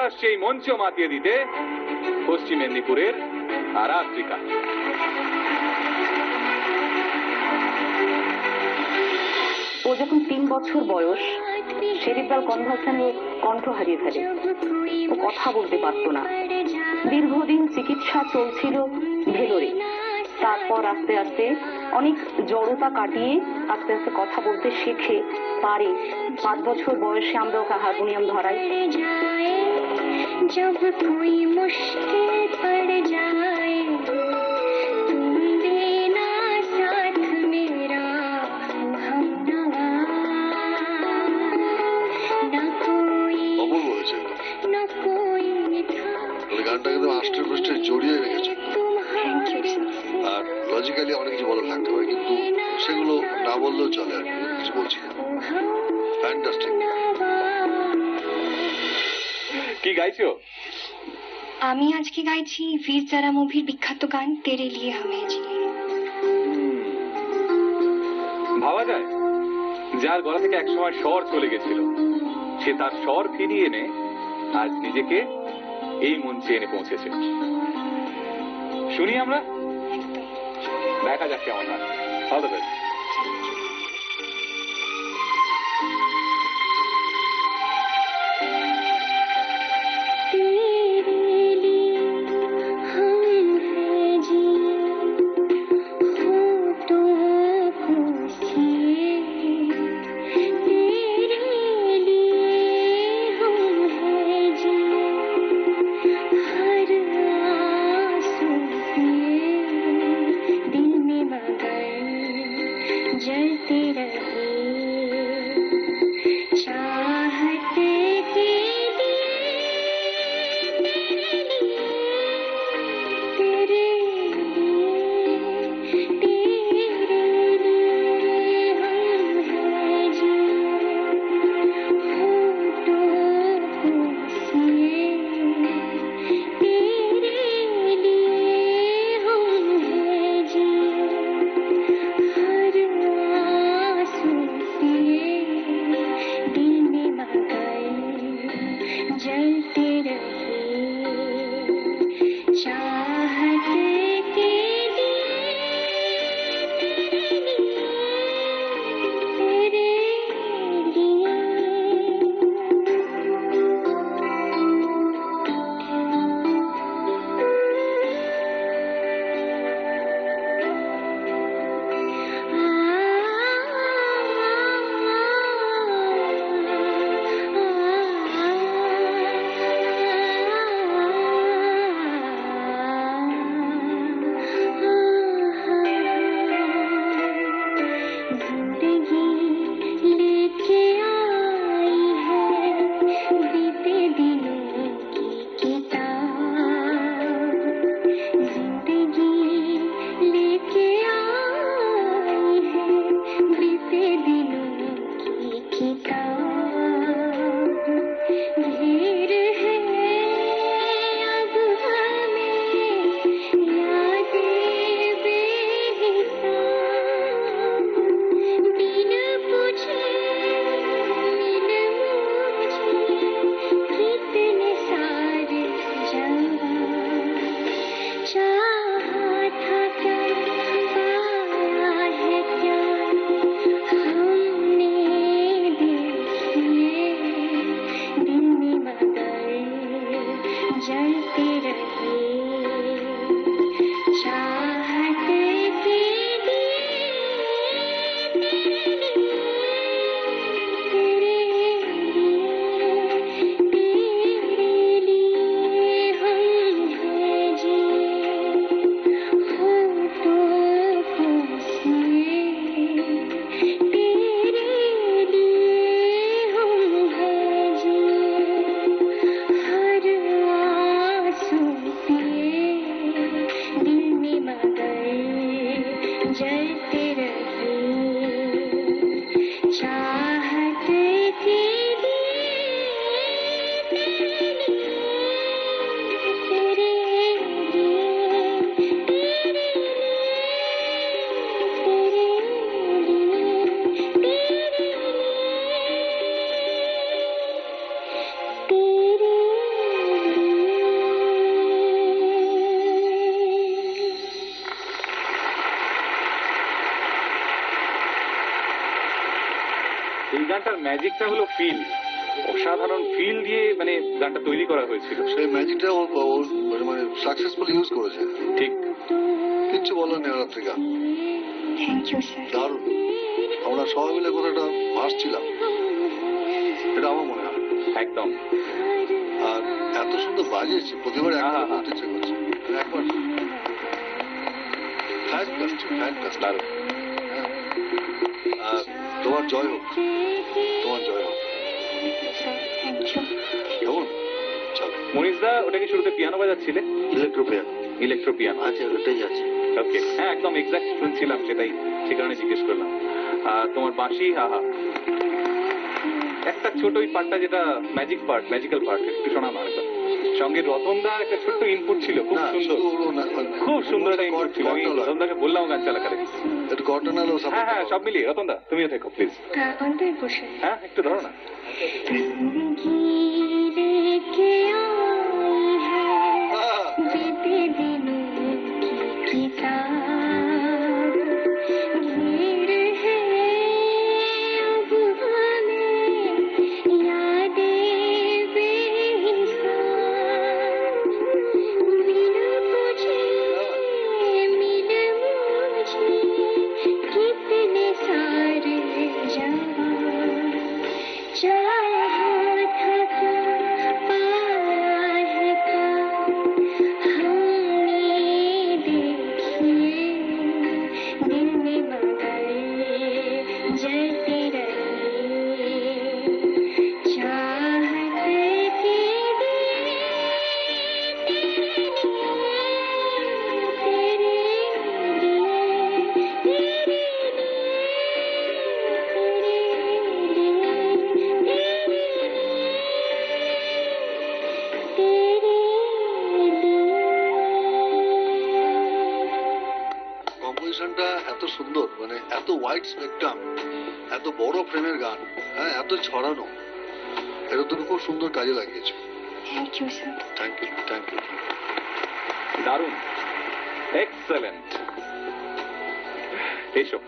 আসছে এই মঞ্চ মাতিয়ে দিতে পশ্চিম মেদিনীপুরের আর আফ্রিকা। ও যখন তিন বছর বয়স সেরিব্রাল কনভালশনে কণ্ঠ হারিয়ে ফেলে। ও কথা বলতে পারতো না। দীর্ঘদিন চিকিৎসা চলছিল ভেলোরে। তারপর আস্তে আস্তে অনেক জড়তা কাটিয়ে আস্তে আস্তে কথা বলতে শেখে, পারে। পাঁচ বছর বয়সে আমরা ওকে হারমোনিয়াম ধরাই। जब कोई मुश्किल पड़ जाए तुम देना साथ मेरा हम न कोई অপূর্ব হয়েছে न कोई था মানে গানটা কিন্তু আষ্টে পৃষ্ঠে জড়িয়ে রেখেছে तुम्हारे আর লজিক্যালি অনেক কিছু বলা থাকতে পারে কিন্তু সেগুলো না বললেও চলে আর কি কিছু বলছি না ফ্যান্টাস্টিক কি গাইছো? আমি আজকে গাইছি বীর জারা মুভির বিখ্যাত গান তেরে লিয়ে হামে। ভাবা যায় যার গলা থেকে একসময় স্বর চলে গেছিল সে তার স্বর ফিরিয়ে এনে আজ নিজেকে এই মঞ্চে এনে পৌঁছেছে। শুনি আমরা? দেখা যাক কেমন হয়। All the best did it. গানটার ম্যাজিকটা হলো ফিল অসাধারণ ফিল দিয়ে মানে গানটা তৈরি করা হয়েছিল। সেই ম্যাজিকটা ওর মানে- মানে সাকসেসফুল ইউজ করেছে। ঠিক। কিচ্ছু বলার নেই রাত্রিকা। দারুণ। আমরা সবাই মিলে কোথাও একটা ভাসছিলাম। এটা আমার মনে হয়। একদম। আর এত সুন্দর বাজিয়েছি প্রতিবার একবার হ্যাঁ, হ্যাঁ। করতে ইচ্ছে করছে। একবার। ফ্যান্টাস্টিক ফ্যান্টাস্টিক দারুণ। আর তোমার জয় হোক। তোমার জয় হোক। কেমন? মনীষদা ওটাকে শুরুতে পিয়ানো বাজাচ্ছিলে? ইলেকট্রোপিয়ান। ইলেকট্রো পিয়ানো আছে ওটাই আছে। ওকে হ্যাঁ একদম এক্সাক্ট শুনছিলাম সেটাই সে কারণে জিজ্ঞেস করলাম। আর তোমার বাঁশি? আহা একটা ছোট ওই পার্টটা যেটা ম্যাজিক পার্ট ম্যাজিক্যাল পার্ট একটু শোনা না। সঙ্গে রতনদার একটা ছোট্ট ইনপুট ছিল খুব সুন্দর। খুব সুন্দর একটা ইনপুট ছিল আমি। রতনদাকে বললাম গান চালাকালে একটু ঘটনা হ্যাঁ হ্যাঁ সব মিলিয়ে। রতনদা তুমিও থেকো প্লিজ হ্যাঁ একটু ধরো না। sunshine. মানে এত ওয়াইড স্পেকট্রাম এত বড় ফ্রেমের গান হ্যাঁ এত ছড়ানো এটা তুমি খুব সুন্দর কাজে লাগিয়েছো। Thank you sir thank you thank you দারুণ। এক্সেলেন্ট এসো।